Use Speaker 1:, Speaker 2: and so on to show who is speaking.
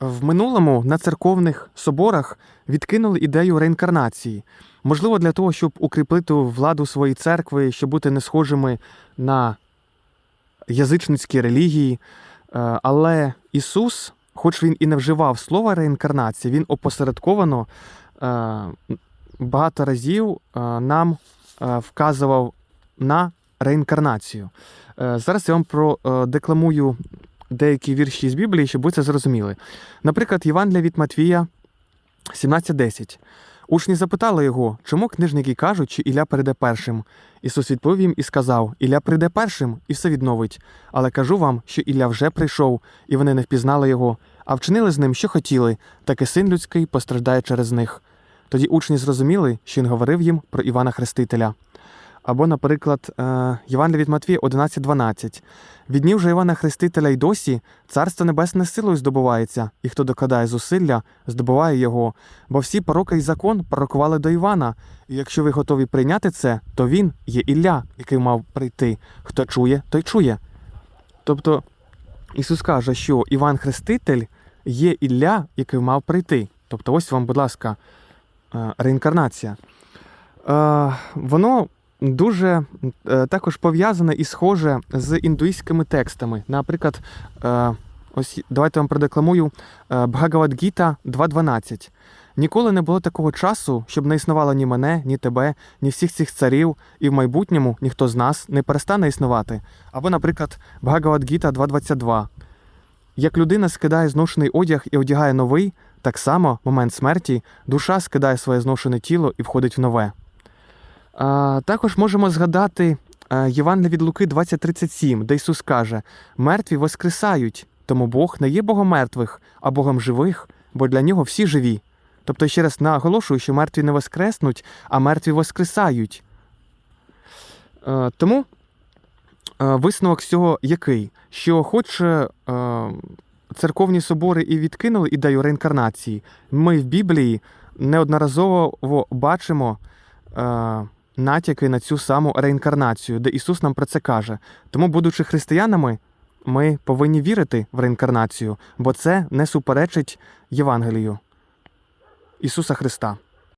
Speaker 1: В минулому на церковних соборах відкинули ідею реінкарнації. Можливо, для того, щоб укріпити владу своєї церкви, щоб бути не схожими на язичницькі релігії. Е, Але Ісус, хоч він і не вживав слова реінкарнація, він опосередковано е, багато разів е, нам вказував на реінкарнацію. Зараз я вам продекламую деякі вірші з Біблії, щоб ви це зрозуміли. Наприклад, Євангелія від Матвія 17.10. Учні запитали його, чому книжники кажуть, що Ілля прийде першим. Ісус відповів їм і сказав: Ілля прийде першим і все відновить. Але кажу вам, що Ілля вже прийшов, і вони не впізнали його, а вчинили з ним, що хотіли, так і син людський постраждає через них. Тоді учні зрозуміли, що він говорив їм про Івана Хрестителя. Або, наприклад, е, Євангелія від Матвія 11.12. Від днів же Івана Хрестителя й досі царство небесне силою здобувається, і хто докладає зусилля, здобуває його. Бо всі пророки й закон пророкували до Івана. І якщо ви готові прийняти це, то він є Ілля, який мав прийти. Хто чує, той чує. Тобто Ісус каже, що Іван Хреститель є Ілля, який мав прийти. Тобто, ось вам, будь ласка, е, реінкарнація. Е, Воно дуже е, також пов'язане і схоже з індуїстськими текстами. Наприклад, е, ось давайте вам продекламую е, Бхагавадгіта 2.12. Ніколи не було такого часу, щоб не існувало ні мене, ні тебе, ні всіх цих царів, і в майбутньому ніхто з нас не перестане існувати. Або, наприклад, Бхагавадгіта 2.22. Як людина скидає зношений одяг і одягає новий, так само, в момент смерті, душа скидає своє зношене тіло і входить в нове. Також можемо згадати е, Євангелія від Луки 20.37, де Ісус каже: Мертві воскресають, тому Бог не є Богом мертвих, а Богом живих, бо для нього всі живі. Тобто, ще раз наголошую, що мертві не воскреснуть, а мертві воскресають. Е, Тому е, висновок з цього який? Що, хоч церковні собори і відкинули ідею реінкарнації, ми в Біблії неодноразово бачимо натяки на цю саму реінкарнацію, де Ісус нам про це каже. Тому, будучи християнами, ми повинні вірити в реінкарнацію, бо це не суперечить Євангелію Ісуса Христа.